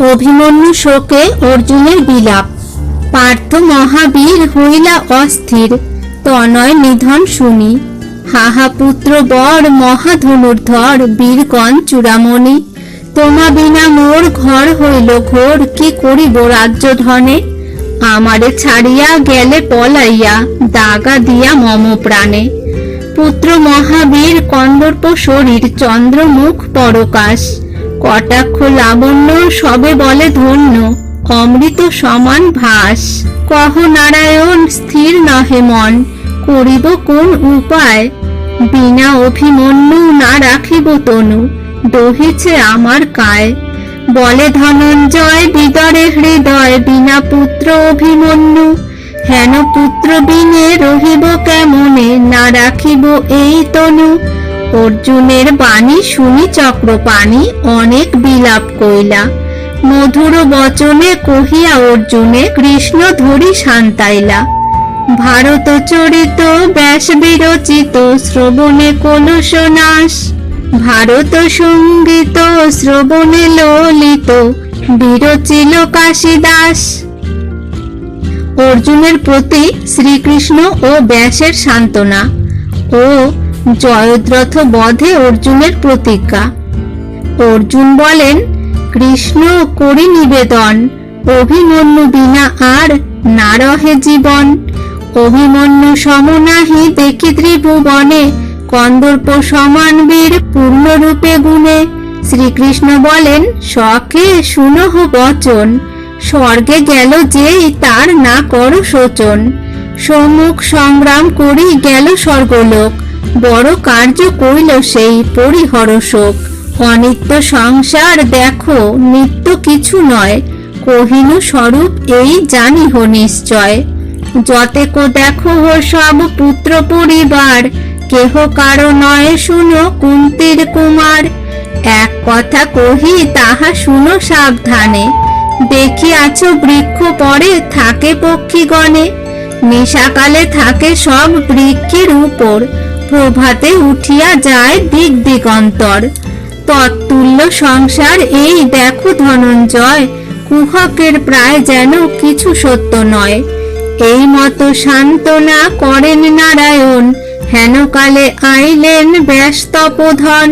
অভিমন্যু শোকে অর্জুনের বিলাপ। পার্থ মহাবীর হইলা অস্থির, তনয় নিধন শুনি। হাহা পুত্র বর মহাধনুর্ধর, বীরগণ চূড়ামণি। তোমা বিনা মোর ঘর হইল ঘোর, কি করিব রাজ্য ধনে আমারে ছাড়িয়া গেলে পলাইয়া, দাগা দিয়া মম প্রাণে। পুত্র মহাবীর কন্দর্প শরীর, চন্দ্রমুখ পরকাশ। কটাক্ষ লাবণ্য সবে বলে ধন্য, অমৃত সমান ভাস। কহ নারায়ণ, স্থির নহে মন, করিব কোন উপায়? বিনা অভিমন্যু না রাখিব তনু, দহিছে আমার কায়। বলে ধনঞ্জয়, বিদরে হৃদয়, বিনা পুত্র অভিমন্যু, হেন পুত্র বিনে রহিব কেমনে? না রাখিব এই তনু অর্জুনের বাণী শুনি চক্রপাণি অনেক বিলাপ কইলা। মধুর বচনে কহিয়া অর্জুনে কৃষ্ণ ধরি শান্তাইলা ভারত চরিত ব্যাস বিরচিত শ্রবণে কলুষ নাশ। ভারত সংগীত শ্রবণে ললিত, বিরচিল কাশীদাস। অর্জুনের প্রতি শ্রীকৃষ্ণ ও ব্যাসের সান্ত্বনা। ও জয়দ্রথ বধে অর্জুনের প্রতিজ্ঞা। অর্জুন বলেন, কৃষ্ণ, করি নিবেদন। অভিমন্যু বিনা আর না রহে জীবন। অভিমন্যু সমনাহি দেখি ত্রিভুবনে। কন্দর্প সমান বীর পূর্ণরূপে গুণে। শ্রীকৃষ্ণ বলেন, শখে শুনহ বচন। স্বর্গে গেল যেই তার না কর শোচন। সম্মুখ সংগ্রাম করি গেল স্বর্গলোক। বড় কার্য কইল সেই পরিহর শোক অনিত্য সংসার দেখো, নিত্য কিছু নয়। কহিনু স্বরূপ, এই জানিহ নিশ্চয়। যতেক দেখো হো সব পুত্র পরিবার, কেহ কারও নয় শুনো কুন্তির কুমার। এক কথা কহি, তাহা শুনো সাবধানে। দেখিয়াছ বৃক্ষ পরে থাকে পক্ষীগণে। নিশাকালে থাকে সব বৃক্ষের উপর। প্রভাতে উঠিয়া যায় দিক দিগন্তর। তৎতুল্য সংসার এই দেখো ধনঞ্জয়, কুহকের প্রায় যেন কিছু সত্য নয়। এই মতো সান্ত্বনা করেন নারায়ণ, হেনকালে আইলেন ব্যস্তপধন।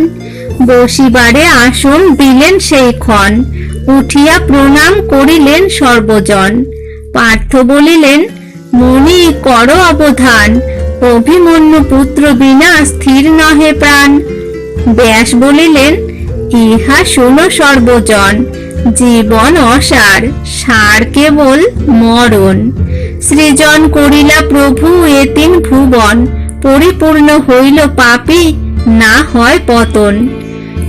বসিবারে আসন দিলেন সেই ক্ষণ, উঠিয়া প্রণাম করিলেন সর্বজন। পার্থ বলিলেন মনি কর অবধান অভিমন্যু পুত্র বিনা স্থির নহে প্রাণ। ব্যাস বলিলেন, ইহা শুনো সর্বজন, জীবন অসার, সার কেবল মরণ। সৃজন করিলা প্রভু এ তিন ভুবন, পরিপূর্ণ হইল পাপী, না হয় পতন।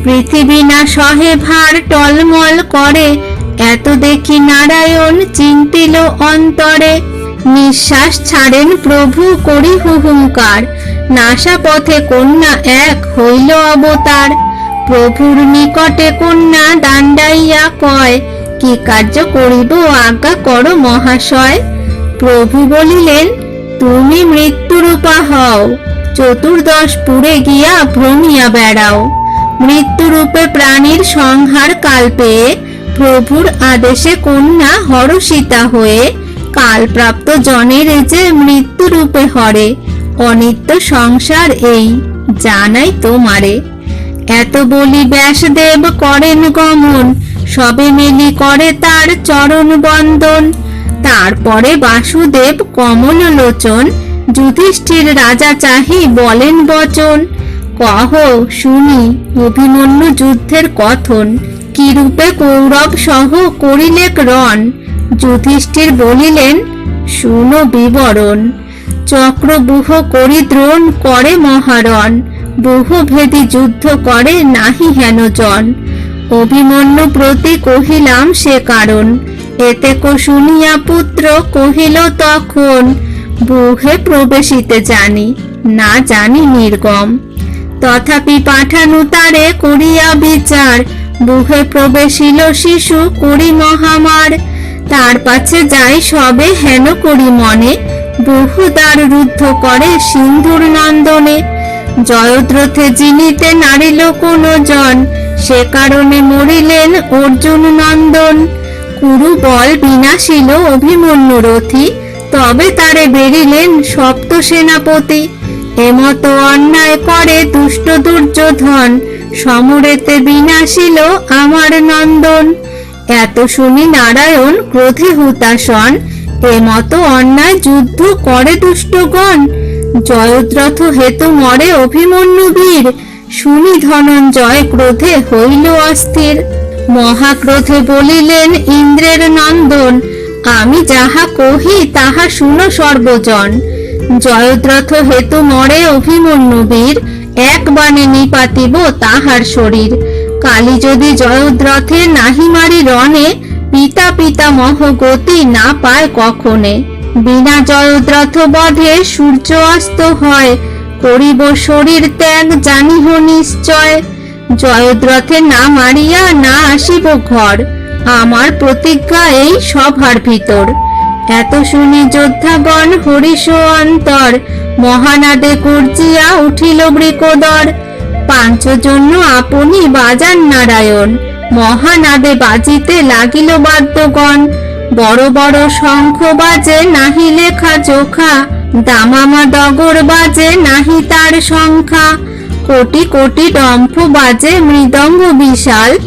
পৃথিবী না সহে ভার টলমল করে, এত দেখি নারায়ণ চিন্তিল অন্তরে। নিঃশ্বাস ছাড়েন প্রভু করি হুহুঙ্কার নাসা পথে কন্যা এক হইল অবতার। প্রভুর নিকটে কন্যা দাণ্ডাইয়া কয়, কি কার্য করিব আজ্ঞা কর মহাশয়? প্রভু বলিলেন, তুমি মৃত্যুরূপা হও, চতুর্দশ পুরে গিয়া ভ্রমিয়া বেড়াও। মৃত্যুরূপে প্রাণীর সংহার কাল পেয়ে প্রভুর আদেশে কন্যা হরষিতা হয়ে কালপ্রাপ্ত জনের যে মৃত্যুরূপে হরে, অনিত্য সংসার এই, জানাই তোমারে। এত বলি ব্যাসদেব করেন গমন, সবে মিলি করে তার চরণ বন্দন। তারপরে বাসুদেব কমল লোচন, যুধিষ্ঠির রাজা চাহি বলেন বচন। কহ, শুনি, অভিমন্যু যুদ্ধের কথন কি রূপে কৌরব সহ করিলেক রণ? যুধিষ্ঠির বলিলেন, শুনো বিবরণ। চক্রবুহ করি দ্রোণ করে মহারণ। বহুভেদী যুদ্ধ করে নাহি হেন জন অভিমন্যু প্রতি কহিলাম সে কারণ। এতে কো শুনিয়া পুত্র কহিল তখন, বুহে প্রবেশিতে জানি, না জানি নির্গম। তথাপি পাঠানু তারে করিয়া বিচার। বুহে প্রবেশিল শিশু করি মহামার। তার পাছে যাই সবে হেন করি মনে বহু দ্বার রুদ্ধ করে সিন্ধুর নন্দনে। জয়দ্রথে জিনিতে নারিল কোন জন, সে কারণে মরিলেন অর্জুন নন্দন। কুরু বল বিনাশিল অভিমন্যু রথী, তবে তারে বেরিলেন সপ্ত সেনাপতি। এমতো অন্যায় করে দুষ্ট দুর্যোধন, সমরেতে বিনাশিল আমার নন্দন। এত শুনি নারায়ণ ক্রোধে হুতাশন এমতো অন্যায় যুদ্ধ করে দুষ্টগণ। জয়দ্রথ হেতু মরে অভিমন্যু বীর, শুনি ধনঞ্জয় ক্রোধে হইল অস্থির। মহাক্রোধে বলিলেন ইন্দ্রের নন্দন, আমি যাহা কহি তাহা শুনো সর্বজন। জয়দ্রথ হেতু মরে অভিমন্যু বীর, এক বাণে নিপাতিব তাহার শরীর। কালী যদি জয়দ্রথে নাহি মারি রণে, পিতা পিতা মহ গতি না পায় কখনে। বিনা জয়দ্রথ বধে সূর্য অস্ত হয়, করিব শরীর ত্যাগ জানিহ নিশ্চয়। জয়দ্রথে না মারিয়া না আসিব ঘর, আমার প্রতিজ্ঞা এই সভার ভিতর। এত শুনি যোদ্ধাগণ হরিষ অন্তর, মহানাদে কুর্জিয়া উঠিল বৃকদর। পাঞ্চজন্য আপনি বাজান নারায়ণ। মহানাদে বাজিতে লাগিল বাদ্যগণ। বড় বড় শঙ্খ বাজে নাহি লেখা চোখা। দামামা ডগর বাজে নাহি তার সংখ্যা। কোটি কোটি ডম্ফ বাজে মৃদঙ্গ বিশাল।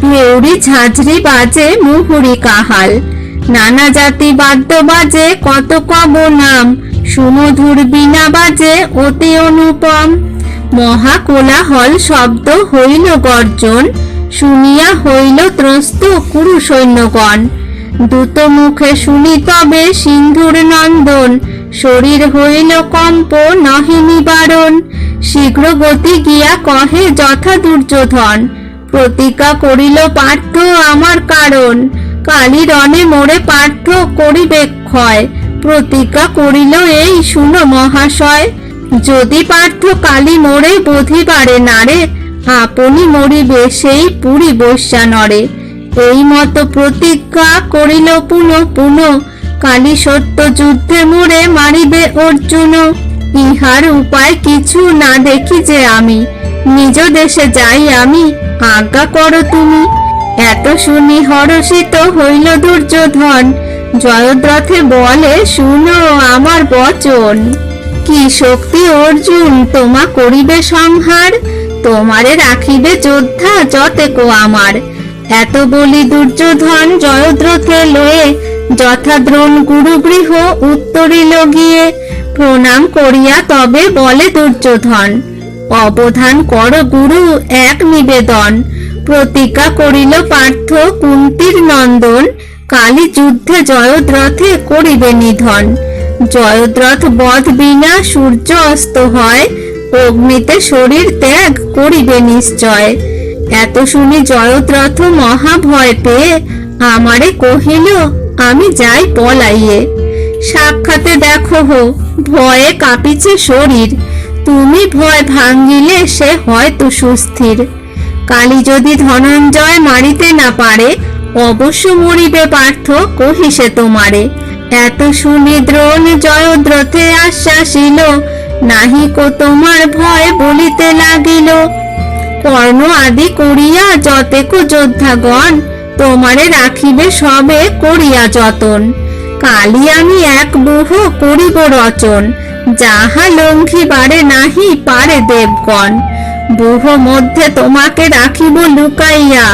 ভেউরি ঝাঁঝরি বাজে মুহুরি কাহাল। নানা জাতি বাদ্য বাজে কত কব নাম। সুমধুর বিনা বাজে অতি অনুপম। মহা কোলাহল শব্দ হইল গর্জন, শুনিয়া হইল ত্রস্ত কুরু সৈন্যগণ দ্রুত মুখে শুনি তবে সিন্ধুর নন্দন, শরীর হইল কম্প, নহে নিবারণ। শীঘ্র গতি গিয়া কহে যথা দুর্যোধন, প্রতিজ্ঞা করিল পার্থ আমার কারণ। কালী রণে মোড়ে পার্থ করিবে ক্ষয় প্রতিজ্ঞা করিল এই শুনো মহাশয়। যদি পার্থ কালী মোড়ে বোধিবারে নারে আপনি মরিবে সেই পুরী বৈশ্যা নরে এই মতো প্রতিজ্ঞা করিল পুন পুন, কালী সত্য যুদ্ধে মোড়ে মারিবে অর্জুন। ইহার উপায় কিছু না দেখি যে আমি। নিজ দেশে যাই আমি, আজ্ঞা করো তুমি। এত শুনি হরষিত হইল দুর্যোধন। জয়দ্রথে বলে, শুনো আমার বচন। কি শক্তি অর্জুন? তোমা করিবে সংহার, তোমারে রাখিবে যোদ্ধা যতেকো আমার। এত বলি দুর্যোধন জয়দ্রথে লয়ে যথাদ্রোণ গুরুগৃহ উত্তরিল গিয়ে প্রণাম করিয়া তবে বলে দুর্যোধন, অবধান কর গুরু এক নিবেদন। প্রতিজ্ঞা করিল পার্থ কুন্তির নন্দন, কালী যুদ্ধে জয়দ্রথে করিবে নিধন। জয়দ্রথ বধ বিনা সূর্য অস্ত হয়, অগ্নিতে শরীর ত্যাগ করিবে নিশ্চয়। এত শুনি জয়দ্রথ মহা ভয় পেয়ে আমারে কহিল, আমি যাই পলাইয়ে। সাক্ষাতে দেখো হো, ভয়ে কাঁপিছে শরীর। তুমি ভয় ভাঙ্গিলে সে হয়তো সুস্থির। কালী যদি ধনঞ্জয় মারিতে না পারে, অবশ্য মরিবে পার্থ, কহিসে তোমারে। এত শুনি দ্রোণ জয়দ্রথে আশ্বাসিল, নাহি কো তোমার ভয় বলিতে লাগিল। কর্ণ আদি করিয়া যতেকো যোদ্ধাগণ, তোমারে রাখিবে সবে করিয়া যতন। কালি আমি এক বহু করিব রচন, যাহা লঙ্ঘিবারে নাহি পারে দেবগণ। বহু মধ্যে তোমাকে রাখিব লুকাইয়া,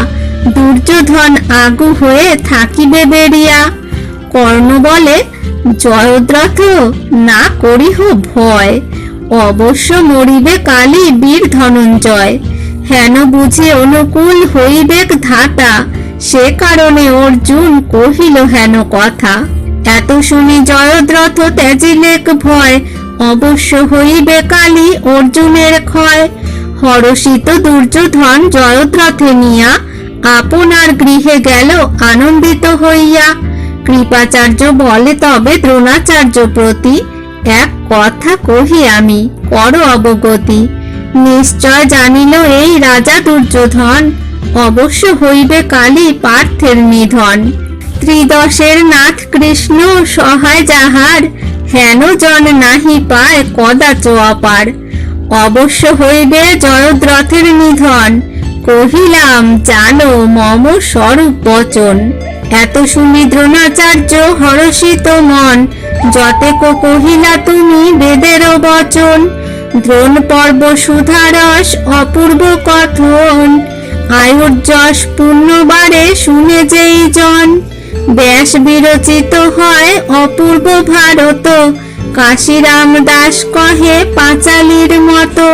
দুর্যোধন আগু হয়ে থাকিবে বেরিয়া কর্ণ বলে, জয়দ্রথ, না করিহ ভয়। অবশ্য মরিবে কালী বীর ধনঞ্জয়। হেন বুঝি অনুকূল হইবেক ধাতা। সে কারণে অর্জুন কহিল হেন কথা। এত শুনি জয়দ্রথ ত্যাজিলেক ভয়। অবশ্য হইবে কালী অর্জুনের ক্ষয়। হরষিত দুর্যোধন জয়দ্রথে নিয়া, আপনার গৃহে গেল আনন্দিত হইয়া। কৃপাচার্য বলে তবে দ্রোণাচার্য প্রতি। এক কথা কহি আমি, কর অবগতি। নিশ্চয় জানিল এই রাজা দুর্যোধন, অবশ্য হইবে কালী পার্থের নিধন। ত্রিদশের নাথ কৃষ্ণ সহায় যাহার, হেন জন নাহি পায় কদাচ অপার। অবশ্য হইবে জয়দ্রথের নিধন, কহিলাম, জানো মম স্বরূপ বচন। এত সুমিদ্রণাচার্য হরষিত মন, যতেক কহিলা তুমি বেদের বচন দ্রোণ পর্ব সুধারস অপূর্ব কথন আয়ুর যশ পূর্ণবারে শুনে যেই জন। ব্যাস বিরচিত হয় অপূর্ব ভারত, কাশিরাম দাস কহে পাঁচালির মতো।